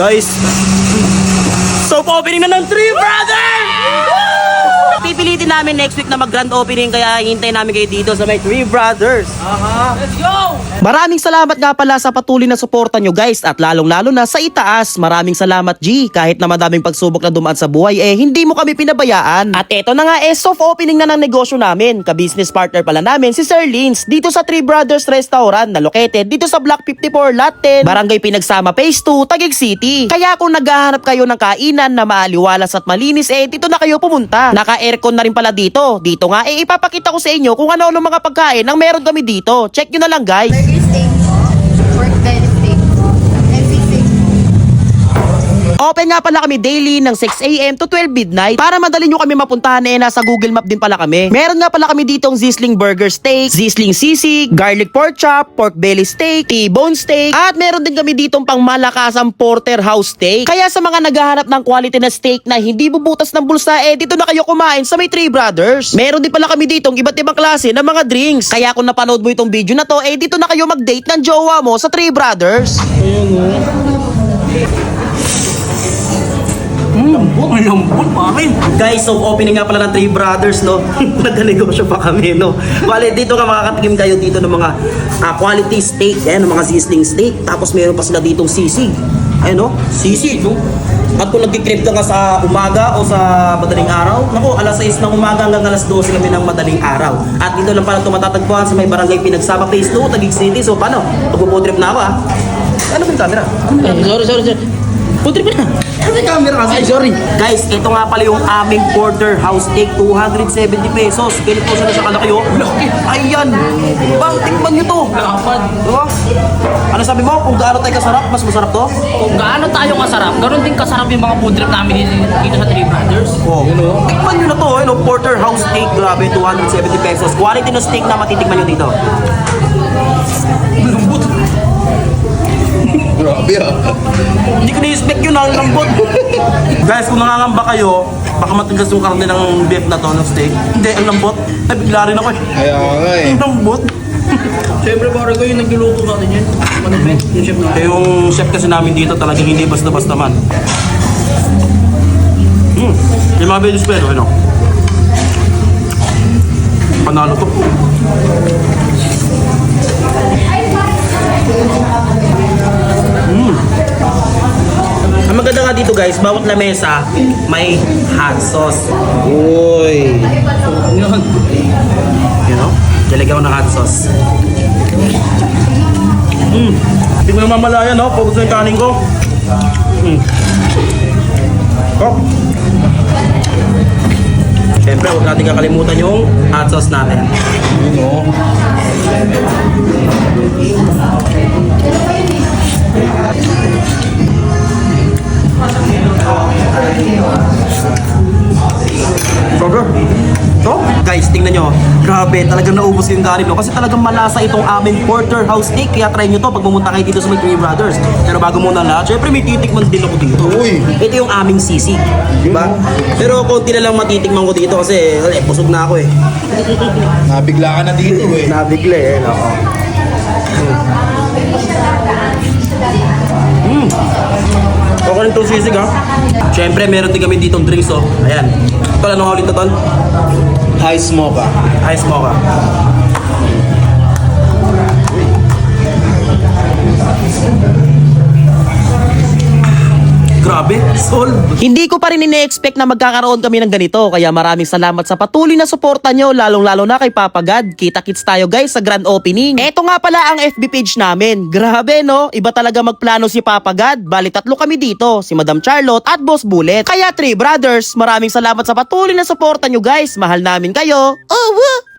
Guys, soap opening na ng Three Brothers! Pipilitin namin next week na mag-grand opening kaya hintayin namin kayo dito sa may Three Brothers. Let's go! Maraming salamat nga pala sa patuloy na suporta nyo guys at lalong-lalo na sa itaas. Maraming salamat G. Kahit na madaming pagsubok na dumaan sa buhay eh hindi mo kami pinabayaan. At eto na nga eh soft opening na ng negosyo namin. Ka-business partner pala namin si Sir Lins dito sa Three Brothers Restaurant na located dito sa Block 54 Lot 10, Barangay Pinagsama Phase 2, Taguig City. Kaya kung naghahanap kayo ng kainan na maaliwalas at malinis eh dito na kayo pumunta. Naka-aircon na rin pala dito. Dito nga eh ipapakita ko sa inyo kung ano-ano mga pagkain ang meron kami dito. Check nyo na lang guys. Burger Open nga pala kami daily ng 6am to 12 midnight para madali nyo kami mapuntahan eh nasa Google Map din pala kami. Meron nga pala kami ditong Zisling Burger Steak, Zisling Sisig, Garlic Pork Chop, Pork Belly Steak, T-Bone Steak, at meron din kami ditong pang malakasang Porterhouse Steak. Kaya sa mga naghahanap ng quality na steak na hindi bubutas ng bulsa eh dito na kayo kumain sa may Three Brothers. Meron din pala kami ditong iba't ibang klase ng mga drinks. Kaya kung napanood mo itong video na to eh dito na kayo mag-date ng jowa mo sa Three Brothers. Lambot, ang lambot, pare. Guys, so opening nga pala ng Three Brothers, no? Nagka-negosyo pa kami, no? Bale, dito nga makakatikim kayo dito ng mga ah, quality steak, eh, ng mga sizzling steak. Tapos meron pa sila ditong sisig. Ayun, no? Sisig, no? At kung nagkikrib ka nga sa umaga o sa madaling araw, naku, alas 6 ng umaga hanggang alas 12 kami ng madaling araw. At dito lang pala matatagpuan sa may barangay Pinagsama Phase 2, Taguig City. So, paano? Magpo-food trip na ako, ah. Ano ba yung camera? Eh, sorry, sorry, sorry. Putri pa na. Yung camera kasi? Ay, sorry. Guys, ito nga pala yung aming porterhouse steak, 270 pesos. Ganito sila sa kalaki, oh. Laki. Ayan. Bang, tikman nyo to. Lapad. Diba? Ano sabi mo? Kung gaano tayo kasarap, mas masarap to? Kung gaano tayo kasarap, ganoon din kasarap yung mga food trip namin dito, sa Three Brothers. Oh. Tikman nyo na to, eh, no? porterhouse steak, grabe, 270 pesos. Quality ng steak na matitikman nyo dito. Na-expect yun, ang lambot. Guys, kung nangangamba kayo, baka matigas yung karne ng beef na to, ng steak. Hindi, ang lambot. Ay, bigla rin ako eh. Kaya nga eh. Ang lambot. Siyempre, pare ko yung nagluluto natin yan. Ano ba? Yung chef natin. Eh, yung chef kasi namin dito talagang hindi basta-basta man. Hmm. Yung mga Venus pero, ano? Panalo to. Hmm. Nga dito guys, bawat lamesa may hot sauce. Uy. Yun. You know? Lalagyan ko ng hot sauce. Mm. Hindi ko naman malaya, no? Focus na yung kanin ko. Mm. Oh. Siyempre, huwag natin kakalimutan yung hot sauce natin. Sobrang. So, guys, tingnan nyo. Grabe, talagang naubos yung kanin, no? Kasi talagang malasa itong aming porterhouse steak. Kaya try nyo to pag pumunta kayo dito sa may Three Brothers. Pero bago muna lahat, syempre may titikman din ako dito. Uy! Ito yung aming sisig. Diba? Pero konti na lang matitikman ko dito kasi eh, busog na ako eh. Nabigla ka na dito eh. Nabigla eh. Mm. Sisig ha. Siyempre, meron din kami ditong drinks oh. Ayan. Tol, anong ulit na tol? High smoke ah. Ice Grabe, solve. Hindi ko pa rin ine-expect na magkakaroon kami ng ganito. Kaya maraming salamat sa patuloy na suporta nyo, lalong-lalo na kay Papa God. Kita-kits tayo guys sa grand opening. Eto nga pala ang FB page namin. Grabe no, iba talaga magplano si Papa God. Bali tatlo kami dito, si Madam Charlotte at Boss Bullet. Kaya Three Brothers, maraming salamat sa patuloy na suporta nyo guys. Mahal namin kayo. Oh, woo!